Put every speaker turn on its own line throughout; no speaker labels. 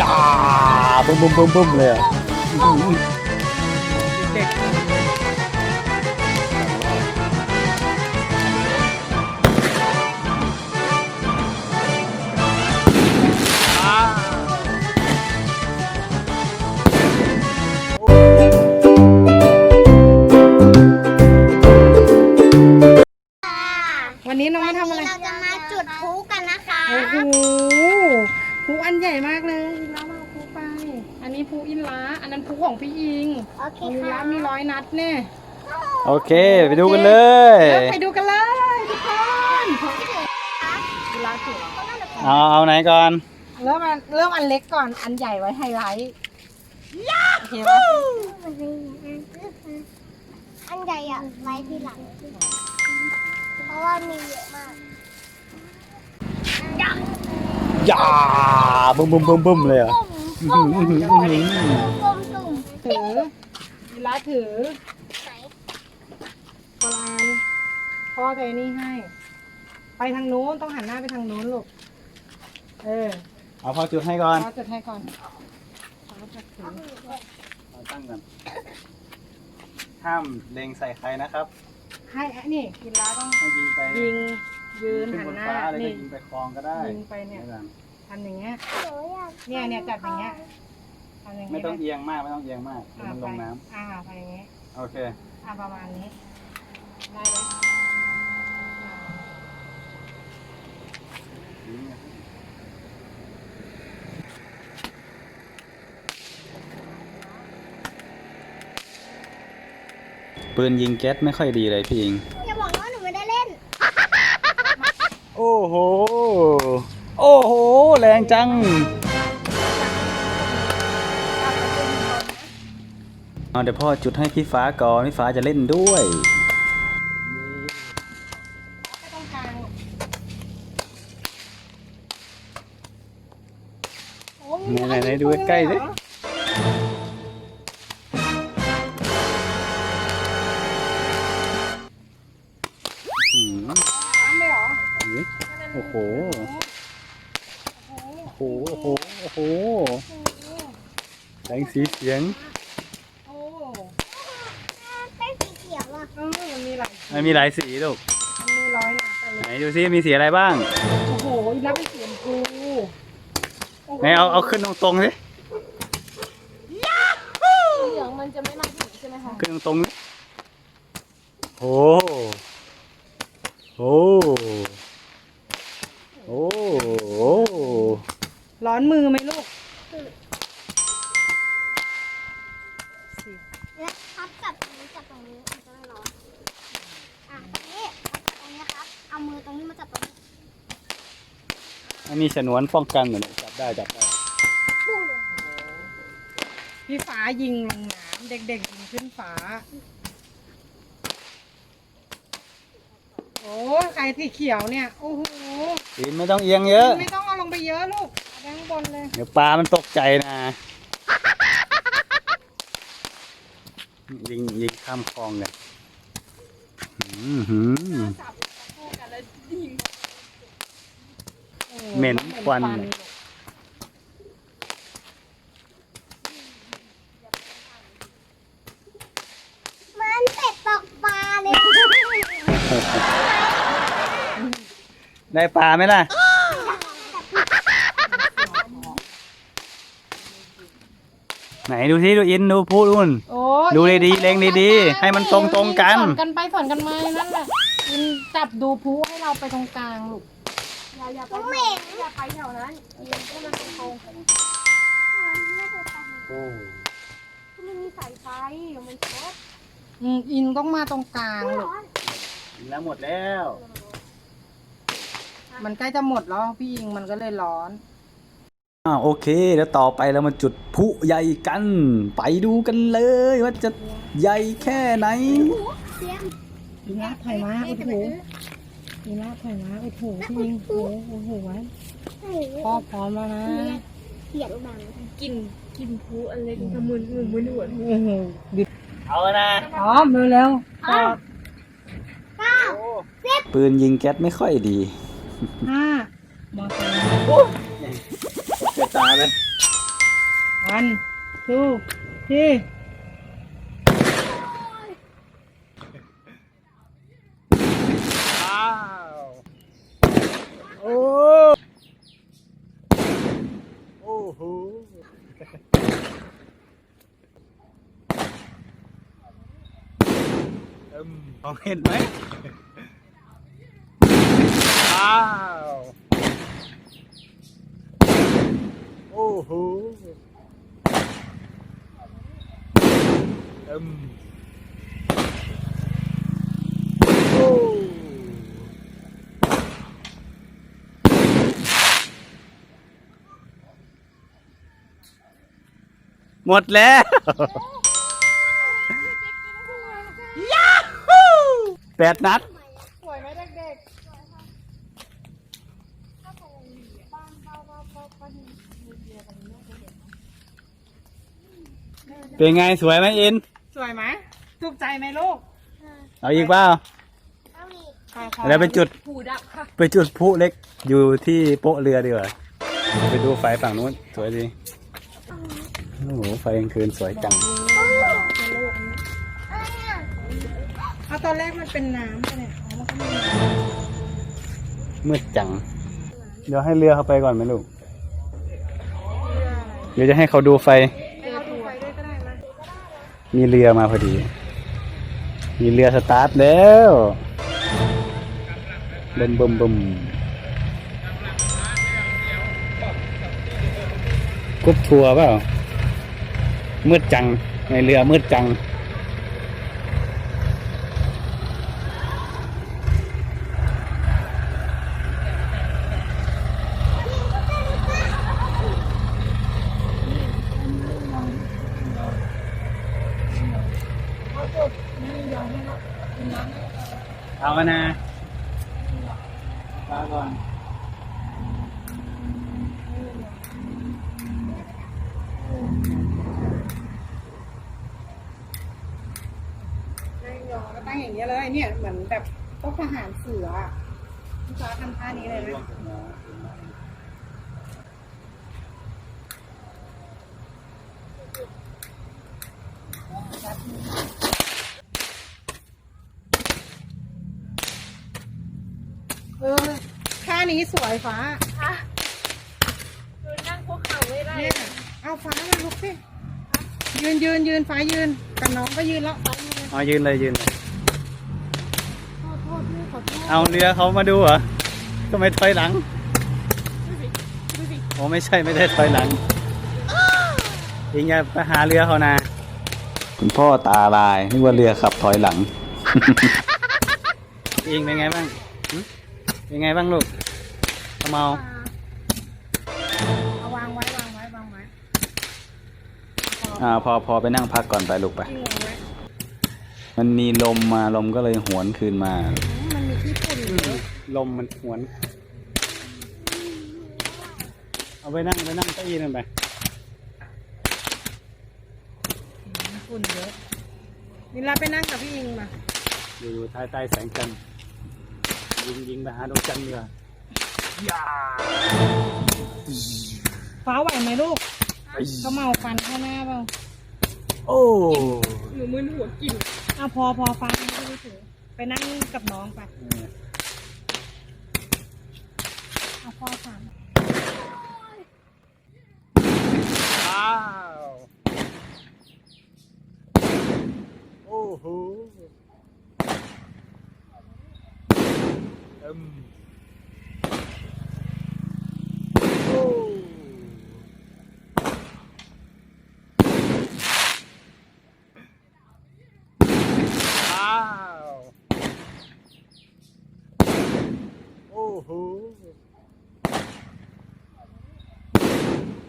ยาบึ้มบึ้มบึ้มบึ้มเลยอะ
ภูอันใหญ่มากเลยแล้วมาภูไป อันนี้ภูอินล้า อันนั้นภูของพี่ยิง
โอเค
ภูอิน
ค่ะ
ล้ามีร้อยนัดเนี่ย
โอเค ไปดูกันเลย
เริ่มไปดูกันเลยทุกคนเวลาถือ
เอาเอาไหนก่อน
เริ่มอันเริ่มอันเล็กก่อน อันใหญ่ไว้ไฮไลท์โอเคปะ
อันใหญ่อะไว้ทีหลัง เพราะว่ามีเยอะมาก
ยาบึ้มบึ้มบึ้มบึ้มเลยอะ
ปุ่มปุ่มปุ่มปุ่มตุ่ม
ถือเวลาถือ
ไหน
โบราณพ่อใจนี่ให้ ไปทางนู้นต้องหันหน้าไปทางนู้นลูก เออ
เอาพ่อจุดให้ก่อน
พ่อจุดให้ก่อนพ่อจะถือ
เอาตั้งก่อนห้ามเล็งใส่ใครนะครับ
ให้อันนี่กินล้าต้อง
ให้ยิงไป
ยิง ยืน
ขึ้น
หัน
บน
หน้า
ฟ้าเลยก็
นี่
ยิงไปคลองก็ได้
ยิงไปเนี่ย
ดี๋วก่อ
ทำอย่างเงี้ย
หนูอยาก
เนี่ยเนี่ยจับอย่างเงี้ยทำอย่าง
ไม่
เงี้ย
ต้องเอียงมากไม่ต้องเอียงมากเดี๋ยว
อ่า
มัน
ไป
ลงน้
อ่าไปอย่างเงี้ยำ
โอเค
อ่าประมาณนี้ ได้ไหม
ปืนยิงแก๊สไม่ค่อยดีเลยพี่อิง
อย่าบอกนะว่าหนูไม่ได้เล่น
โอ้โห โอ้โห แรงจัง เอาเดี๋ยวพ่อจุดให้พี่ฟ้าก่อน พี่ฟ้าจะเล่นด้วย
ไม่ต้องกลางโอ้ย
ไหนๆไหนดูใกล้ๆสิอื โอ้โหโอ้โห แสงสีเสียง
โอ้
เป็นสีเขียวอะ
เออมันมีหลาย
มันมีหลายสีลูก
มันมีร้อยหนักแต่
ไหนดูซิมีสีอะไรบ้าง
โอ้โหแล้วเป็นสีชมพูโโไห
นเอาเอาขึ้นตรงๆสิ
เหลืองมันจะไม่มาถึงใช่ไหมคะ
ขึ้นตรงๆสิโอ้โหโอ้โห
ร้ อนมือไหมลูก
และพับจับตรงนี้จับตรงนี้มันจะไม่ร้อน อะนี่พับจับตรงนี้ครับ เอามือตรงนี้มาจับตรงนี้
มันมีฉนวนป้องกันเหมือนจับได้จับได้
ปุ้ง
พี่ฟ้ายิงลงน้ำเด็กๆยิงขึ้นฟ้า โอ้ไข่สีเขียวเนี่ย โอ้โห
สีไม่ต้องเอียงเยอะ
ไม่ต้องเอาลงไปเยอะลูก เอาไปข้างบนเลย
เดี๋ยวปลามันตกใจนะยิงยิงข้ามคลองเลยอื้อหือ
ออ
เหม็นควัน
ลูก
เหมือนเป็ดตกปลาเลย
ได้ปลาไหมล่ะ ไหนดูซิดูอินดูพูดอุ่น
โอ้
ดูดีๆเล็งดีๆ ให้มันตรงๆกัน
สอนกันไปสอนกันมานั่นแหละยิงจับดูพลุให้เราไปตรงกลางลูกอย่าอย่าไป
เหม็น
อย่าไปแถวนั้นยิงให้มันตรง
ไม่เคยไป
โอ้
ๆมันมีสายไฟมันช็อตอืมอินต้องมาตรงกลางลูก
กินแล้วหมดแล้ว
มันใกล้จะหมดแล้วพี่ยิงมันก็เลยร้อน
อ่าโอเคแล้วต่อไปเรามาจุดพลุใหญ่กัน ไปดูกันเลยว่าจะใหญ่แค่ไหน
เสียง
อีลาดถอยมาโอ้โหอีลาดถอยมาโอ้โหพี่ยิงโอ้โหโอ้โหไว้พ่อพร้อมแล้วนะ
เสียงดัง
กินกินพูอะไรกันทำมือมือมือหนวด
โอ้โหบิด
เอานะ
พร้อมเร็วๆต่อ
เก้า
ปืนยิงแก๊สไม่ค่อยดี
ห้ามอเตอร์ one two three
ว้าวโอ้โอ้โหเอิ่มมองเห็นไหมว้าวโอ้โห เอิ่มโอ้หมดแล้ว ยาฮูแปดนัด
สวยไหมเด็ก
เป็นไงสวยไหมอิน
ๆสวยไหม ถูกใจไหมลูก
เอาอีกเปล่า
เอาอีก
ขอขอ
แล้วไปจุด
ผูดับค่ะ
ไปจุดพลุเล็กอยู่ที่โป๊ะเรือดีกว่าไปดูไฟฝั่งนู้นสวยดีโอ้โหไฟกลางคืนสวยจัง
อะไรอะ
เอาตอนแรกมันเป็นน้ำไปเนี่ยอ๋อมันก็มีน้ำ
มืดจัง เดี๋ยวให้เรือเขาไปก่อนไหมลูก
เรืออะไร
เดี๋ยวจะให้เขาดูไฟ
ให้เขาดูไฟด้วยก็ได้ไหม
มีเรือมาพอดี มีเรือสตาร์ทแล้วเบิ่มเบิ่มเบิ่มกุ๊บทัวร์เปล่ามืดจังในเรือมืดจัง เอามานะ มาก่อน
นั่งยองก็ตั้งอย่างเงี้ยเลยเนี่ยเหมือนแบบต้องทหารเสืออะพี่ฟ้าทำท่านี้เลยนะเออท่า นี้สวยฟ้า
ค่ะหนูนั่งคุกเข่าไม่ได้
เนี่ยเอาฟ้ามาลุกสิยืนยืนยืนฟ้ายืนกับน้องก็ยืนแล้วฟ้ายืน
เอายืนเลยยืนเลย
ขอโทษพี่ขอโทษ
เอาเรือเขามาดูเหรอทำไมถอยหลัง
ดูสิดูสิ
โอ้ไม่ใช่ไม่ได้ถอยหลังอิงอย่าไปหาเรือเขานะคุณพ่อตาลายนึกว่าเรือขับถอยหลัง อิงเป็นไงบ้างหึเป็นไงบ้างลูก เมา
เอาวางไว้วางไว้วางไว้
อ่าพอพอไปนั่งพักก่อนไปลูกไป
ทิ้งวางไว้
มันมีลมมาลมก็เลยหวนคืนมา
มันมีที่ฝุ่นเยอะ
ลมมันหวน เอาไปนั่งไปนั่งเก้าอี้นั่นไป
ฝุ่นเยอะนิลาไปนั่งกับพี่อิงมา
อยู่อยู่ใต้ใต้แสงจันทร์ยิงยิงไปหาดวงจันทร์เรืออย่า
ฟ้าไหวไหมลูกเขาเมาฟันเข้าหน้าเปล่า
โอ้
หนูมึนหัวกิน
เอาพอพอฟ้าไม่ได้ถือไปนั่งกับน้องไปเอาพอสาม
ว้าวโอ้โหเอ็มโอ้ว้าวโอ้โหเอ็ม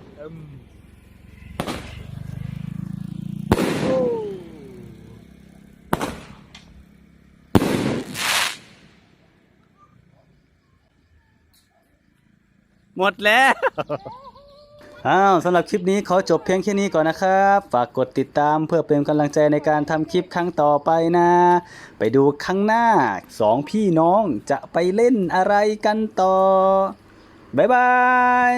โอ้ หมดแล้ว อ้าวสำหรับคลิปนี้ขอจบเพียงแค่นี้ก่อนนะครับ ฝากกดติดตามเพื่อเป็นกำลังใจในการทำคลิปครั้งต่อไปนะ ไปดูครั้งหน้าสองพี่น้องจะไปเล่นอะไรกันต่อ บ๊ายบาย